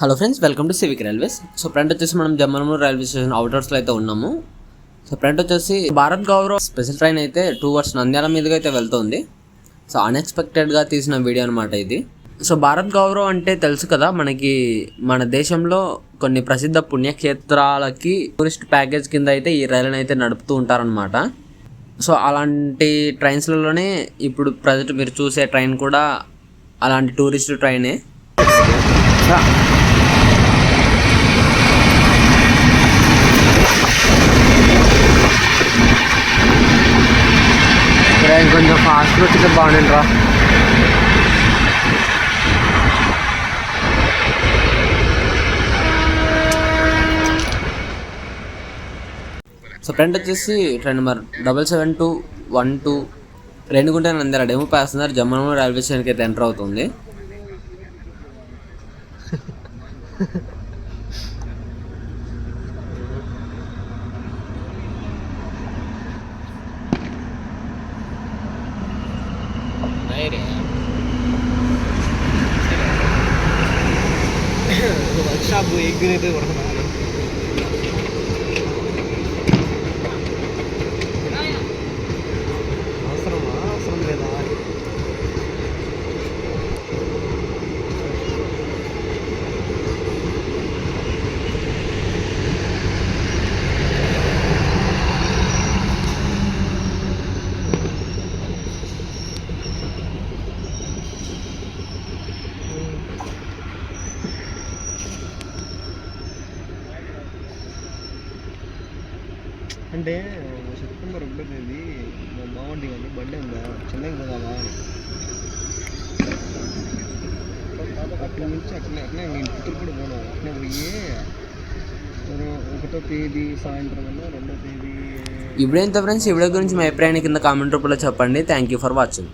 Hello friends welcome to civic railways so front వచ్చేసి మనం జమ్మలమూరు railway station అవుటర్స్లో అయితే ఉన్నాము. సో ఫ్రంట్ వచ్చేసి భారత్ గౌరవ్ స్పెషల్ ట్రైన్ అయితే టూ వర్స్ నంద్యాల మీదుగా అయితే వెళ్తుంది. సో అన్ఎక్స్పెక్టెడ్గా తీసిన వీడియో అనమాట ఇది. సో భారత్ గౌరవ్ అంటే తెలుసు కదా మనకి మన దేశంలో కొన్ని ప్రసిద్ధ పుణ్యక్షేత్రాలకి టూరిస్ట్ ప్యాకేజ్ కింద అయితే ఈ రైలును అయితే నడుపుతూ ఉంటారనమాట సో అలాంటి ట్రైన్స్లలోనే ఇప్పుడు ప్రజెంట్ మీరు చూసే ట్రైన్ కూడా అలాంటి టూరిస్ట్ ట్రైనే. ఫాస్ట్ వచ్చితే బాగుండండి రా సో ఫ్రెండ్ వచ్చేసి train number double seven two one two Renigunta Nandyal demo passenger Jammalamadugu railway స్టేషన్కి అయితే ఎంటర్ అవుతుంది. പേര്. ഷാബു എഗ്ഗിന് ഇത് అంటే సెప్టెంబర్ ఒకటో తేదీ మా మావంటి కానీ బర్త్డే ఉందా? చెన్నైకి పోదామా అని. అక్కడి నుంచి అట్లనే అట్లనే నేను పుత్తూరు కూడా పోను. అట్లనే పోయి ఒకటో తేదీ సాయంత్రం అన్నా రెండో తేదీ ఇప్పుడేంత ఫ్రెండ్స్ ఇవిడ గురించి మీ అభిప్రాయాన్ని కింద కామెంట్ రూపంలో చెప్పండి. Thank you for watching